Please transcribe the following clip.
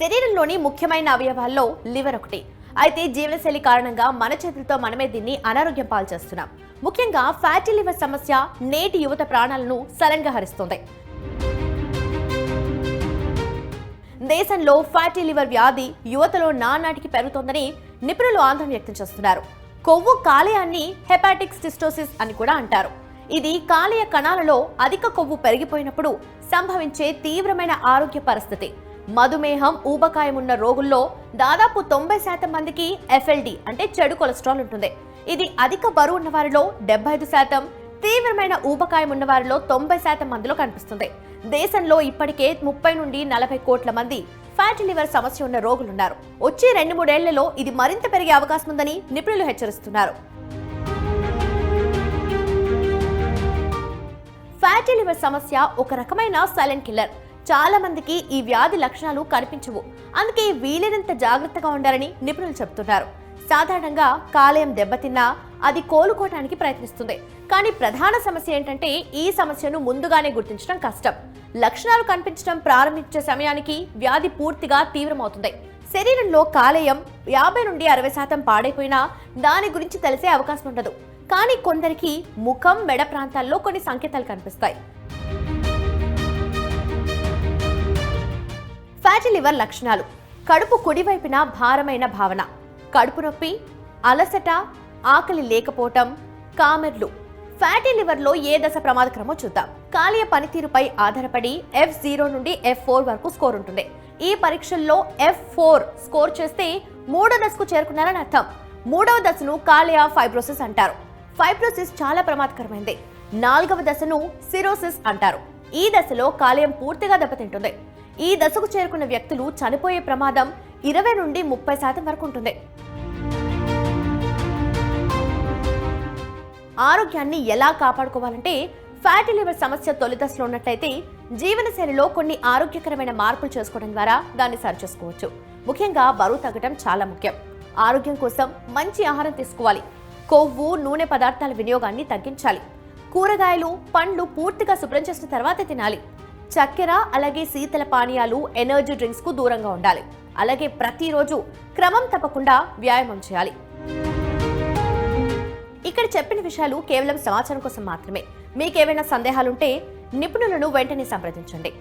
శరీరంలోని ముఖ్యమైన అవయవాల్లో లివర్ ఒకటి. అయితే జీవనశైలి కారణంగా మన చేతులతో మనమే దీన్ని అనారోగ్యం పాలు చేస్తున్నాం ముఖ్యంగా ఫ్యాటీ లివర్ సమస్య నేటి యువత ప్రాణాలను సలంగా హరిస్తుంది. దేశంలో ఫ్యాటీ లివర్ వ్యాధి యువతలో నానాటికి పెరుగుతోందని నిపుణులు ఆందోళన వ్యక్తం చేస్తున్నారు. కొవ్వు కాలేయాన్ని హెపాటిక్ సిస్టోసిస్ అని కూడా అంటారు. ఇది కాలేయ కణాలలో అధిక కొవ్వు పెరిగిపోయినప్పుడు సంభవించే తీవ్రమైన ఆరోగ్య పరిస్థితి. మధుమేహం ఊబకాయం ఉన్న రోగుల్లో దాదాపు తొంభై శాతం మందికి ఎఫ్ఎల్డి అంటే చెడు కొలెస్ట్రాల్ ఉంటుంది. ఇది అధిక బరువు ఉన్న వారిలో డెబ్బై ఐదు శాతం తీవ్రమైన ఊబకాయం ఉన్న వారిలో తొంభై శాతం మందిలో కనిపిస్తుంది. దేశంలో ఇప్పటికే ముప్పై నుండి నలభై కోట్ల మంది ఫ్యాటీ లివర్ సమస్య ఉన్న రోగులున్నారు. వచ్చే రెండు మూడేళ్ళలో ఇది మరింత పెరిగే అవకాశం ఉందని నిపుణులు హెచ్చరిస్తున్నారు. ఫ్యాటీ లివర్ సమస్య ఒక రకమైన సైలెంట్ కిల్లర్. చాలా మందికి ఈ వ్యాధి లక్షణాలు కనిపించవు. అందుకే వీలైనంత జాగ్రత్తగా ఉండాలని నిపుణులు చెబుతున్నారు. సాధారణంగా కాలేయం దెబ్బతిన్నా అది కోలుకోవటానికి ప్రయత్నిస్తుంది. కానీ ప్రధాన సమస్య ఏంటంటే ఈ సమస్యను ముందుగానే గుర్తించడం కష్టం. లక్షణాలు కనిపించడం ప్రారంభించే సమయానికి వ్యాధి పూర్తిగా తీవ్రమవుతుంది. శరీరంలో కాలేయం యాభై నుండి అరవై శాతం పాడైపోయినా దాని గురించి తెలిసే అవకాశం ఉండదు. కానీ కొందరికి ముఖం మెడ ప్రాంతాల్లో కొన్ని సంకేతాలు కనిపిస్తాయి. ఫ్యాటీ లివర్ లక్షణాలు. కడుపు కుడివైపున భారమైన భావన. కడుపు నొప్పి అలసట ఆకలి లేకపోవటం కామెర్లు. ఫ్యాటీ లివర్లో ఏ దశ ప్రమాదకరమో చూద్దాం. కాలేయ పనితీరుపై ఆధారపడి ఎఫ్ జీరో నుండి ఎఫ్ ఫోర్ వరకు స్కోర్ ఉంటుంది. ఈ పరీక్షల్లో ఎఫ్ ఫోర్ స్కోర్ చేస్తే మూడో దశకు చేరుకున్నారని అర్థం. మూడవ దశను కాలేయ ఫైబ్రోసిస్ అంటారు. ఫైబ్రోసిస్ చాలా ప్రమాదకరమైంది. నాలుగవ దశను సిరోసిస్ అంటారు. ఈ దశలో కాలేయం పూర్తిగా దెబ్బతింటుంది. ఈ దశకు చేరుకున్న వ్యక్తులు చనిపోయే ప్రమాదం ఇరవై నుండి ముప్పై శాతం వరకు ఉంటుంది. ఆరోగ్యాన్ని ఎలా కాపాడుకోవాలంటే ఫ్యాటీ లివర్ సమస్య తొలి దశలో ఉన్నట్లయితే జీవనశైలిలో కొన్ని ఆరోగ్యకరమైన మార్పులు చేసుకోవడం ద్వారా దాన్ని సరిచేసుకోవచ్చు. ముఖ్యంగా బరువు తగ్గడం చాలా ముఖ్యం. ఆరోగ్యం కోసం మంచి ఆహారం తీసుకోవాలి. కొవ్వు నూనె పదార్థాల వినియోగాన్ని తగ్గించాలి. కూరగాయలు పండ్లు పూర్తిగా శుభ్రం చేసిన తర్వాతే తినాలి. చక్కెర అలాగే శీతల పానీయాలు ఎనర్జీ డ్రింక్స్కు దూరంగా ఉండాలి. అలాగే ప్రతిరోజు క్రమం తప్పకుండా వ్యాయామం చేయాలి. ఇక్కడ చెప్పిన విషయాలు కేవలం సమాచారం కోసం మాత్రమే. మీకేమైనా సందేహాలుంటే నిపుణులను వెంటనే సంప్రదించండి.